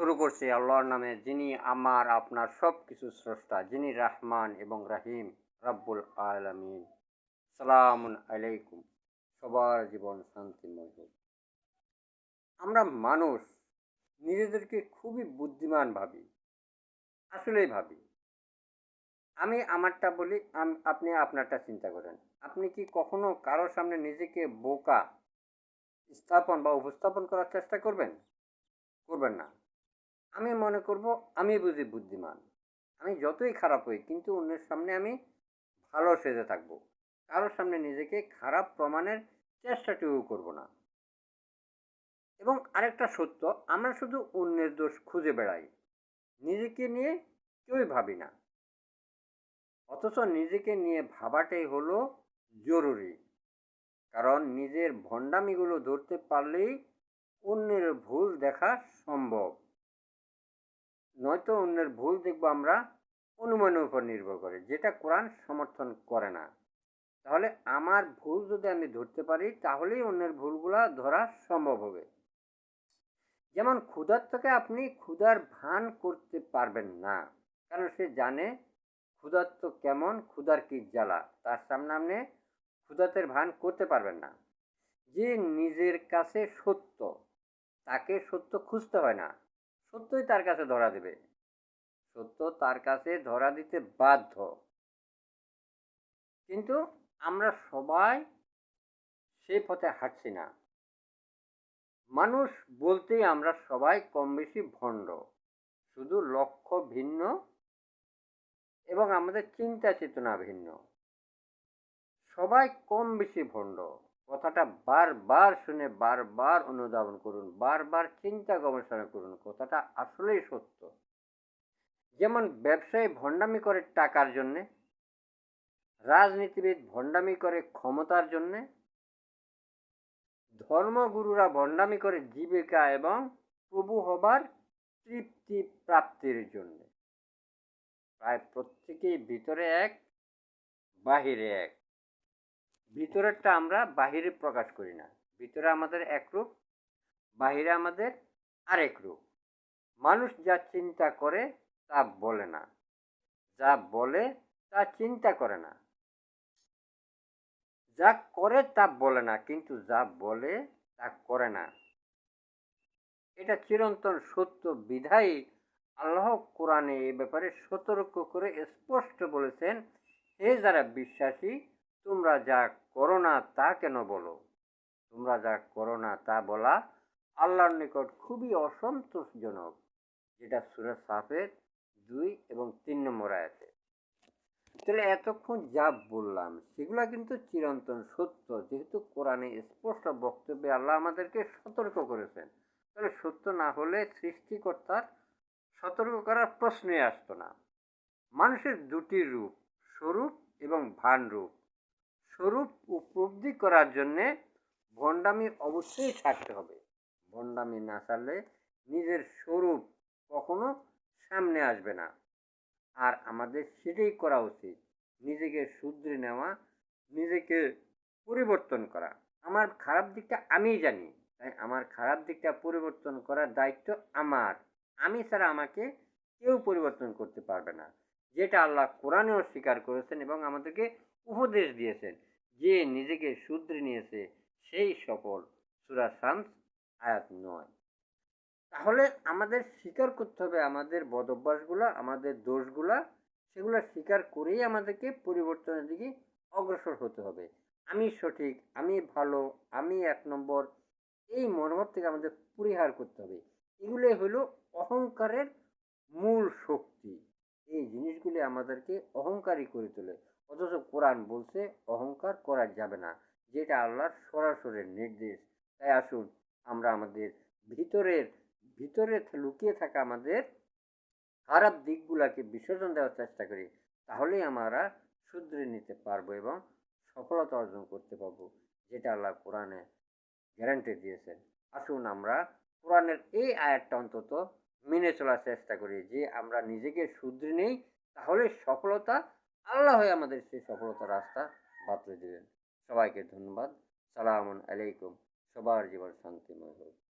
শুরু করছি আল্লাহর নামে, যিনি আমার, আপনার সব কিছু স্রষ্টা, যিনি রাহমান এবং রাহিম, রাব্বুল আলামিন। সালামুন আলাইকুম। সবার জীবন শান্তিময় হোক। আমরা মানুষ, নিজেদেরকে খুবই বুদ্ধিমান ভাবি, আসলেই ভাবি। আমি আমারটা বলি আপনি আপনারটা চিন্তা করেন। আপনি কি কখনো কারোর সামনে নিজেকে বোকা স্থাপন বা উপস্থাপন করার চেষ্টা করবেন? করবেন না। আমি মনে করব, আমি বুঝি বুদ্ধিমান। আমি যতই খারাপ হই, কিন্তু অন্যের সামনে আমি ভালো সেজে থাকব। কারোর সামনে নিজেকে খারাপ প্রমাণের চেষ্টাটিও করব না। এবং আরেকটা সত্য, আমরা শুধু অন্যের দোষ খুঁজে বেড়াই। নিজেকে নিয়ে কেউই ভাবি না। অথচ নিজেকে নিয়ে ভাবাটাই হলো জরুরি। কারণ নিজের ভণ্ডামিগুলো ধরতে পারলেই অন্যের ভুল দেখা সম্ভব। নয়তো অন্যের ভুল দেখব আমরা অনুমানের উপর নির্ভর করে, যেটা কোরআন সমর্থন করে না। তাহলে আমার ভুল যদি আমি ধরতে পারি, তাহলেই অন্যের ভুলগুলা ধরা সম্ভব হবে। যেমন ক্ষুধার্তকে আপনি ক্ষুধার ভান করতে পারবেন না, কারণ সে জানে ক্ষুধার্ত কেমন, ক্ষুধার কি জ্বালা, তার সামনে আপনি ক্ষুধাতের ভান করতে পারবেন না। যে নিজের কাছে সত্য, তাকে সত্য খুঁজতে হয় না। সত্যই তার কাছে ধরা দেবে। সত্য তার কাছে ধরা দিতে বাধ্য। কিন্তু আমরা সবাই সেই পথে হাঁটছি না। মানুষ বলতেই আমরা সবাই কম বেশি ভণ্ড। শুধু লক্ষ্য ভিন্ন এবং আমাদের চিন্তা চেতনা ভিন্ন। সবাই কম বেশি ভণ্ড। কথাটা বারবার শুনে, বারবার অনুধাবন করুন, বারবার চিন্তা গবেষণা করুন, কথাটা আসলেই সত্য। যেমন ব্যবসায়ী ভণ্ডামি করে টাকার জন্যে, রাজনীতিবিদ ভণ্ডামি করে ক্ষমতার জন্যে, ধর্মগুরুরা ভণ্ডামি করে জীবিকা এবং প্রভু হবার তৃপ্তি প্রাপ্তির জন্য। প্রায় প্রত্যেকেই ভিতরে এক, বাহিরে এক। ভিতরেরটা আমরা বাহিরে প্রকাশ করি না। ভিতরে আমাদের এক রূপ, বাহিরে আমাদের আরেক রূপ। মানুষ যা চিন্তা করে তা বলে না। যা বলে তা চিন্তা করে না। যা করে তা বলে না, কিন্তু যা বলে তা করে না। এটা চিরন্তন সত্য বিধায়ী আল্লাহ কোরআনে এ ব্যাপারে সতর্ক করে স্পষ্ট বলেছেন, হে যারা বিশ্বাসী তোমরা যা করো না তা কেন বলো? তোমরা যা করো না তা বলা আল্লাহর নিকট খুবই অসন্তোষজনক, যেটা সুরে সাফের দুই এবং তিন নম্বর আয়াতে। তাহলে এতক্ষণ যা বললাম, সেগুলা কিন্তু চিরন্তন সত্য, যেহেতু কোরআনে স্পষ্ট বক্তব্যে আল্লাহ আমাদেরকে সতর্ক করেছেন। তাহলে সত্য না হলে সৃষ্টিকর্তার সতর্ক করার প্রশ্নই আসতো না। মানুষের দুটি রূপ, স্বরূপ এবং ভান রূপ স্বরূপ উপলব্ধি করার জন্যে ভণ্ডামি অবশ্যই থাকতে হবে। ভণ্ডামি না ছাড়লে নিজের স্বরূপ কখনো সামনে আসবে না। আর আমাদের সেটাই করা উচিত, নিজেকে শুধরে নেওয়া, নিজেকে পরিবর্তন করা। আমার খারাপ দিকটা আমিই জানি, তাই আমার খারাপ দিকটা পরিবর্তন করার দায়িত্ব আমার। আমি ছাড়া আমাকে কেউ পরিবর্তন করতে পারবে না। যেটা আল্লাহ কোরআনেও স্বীকার করেছেন এবং আমাদেরকে উপদেশ দিয়েছেন যে নিজেকে শুধরে নিয়েছে, সেই সফল। সুরা শামস, আয়াত নয়। তাহলে আমাদের স্বীকার করতে হবে আমাদের বদভ্যাসগুলো আমাদের দোষগুলা, সেগুলো স্বীকার করেই আমাদেরকে পরিবর্তনের দিকে অগ্রসর হতে হবে। আমি সঠিক, আমি ভালো, আমি এক নম্বর, এই মনোভাব থেকে আমাদের পরিহার করতে হবে। এগুলোই হলো অহংকারের মূল শক্তি। এই জিনিসগুলি আমাদেরকে অহংকারী করে তোলে। অথচ কোরআন বলছে, অহংকার করা যাবে না, যেটা আল্লাহর সরাসরি নির্দেশ। তাই আসুন, আমরা আমাদের ভিতরের, ভিতরে লুকিয়ে থাকা আমাদের খারাপ দিকগুলোকে বিসর্জন দেওয়ার চেষ্টা করি, তাহলেই আমরা শুধরে নিতে পারব এবং সফলতা অর্জন করতে পারব, যেটা আল্লাহ কোরআনে গ্যারান্টি দিয়েছেন। আসুন, আমরা কোরআনের এই আয়াতটা অন্তত মেনে চলার চেষ্টা করি, যে আমরা নিজেকে শুধরে নেই, তাহলে সফলতা আল্লাহ হয়ে আমাদের সেই সফলতার রাস্তা বাতলে দিলেন। সবাইকে ধন্যবাদ। সালাম আলাইকুম। সবার জীবন শান্তিময় হোক।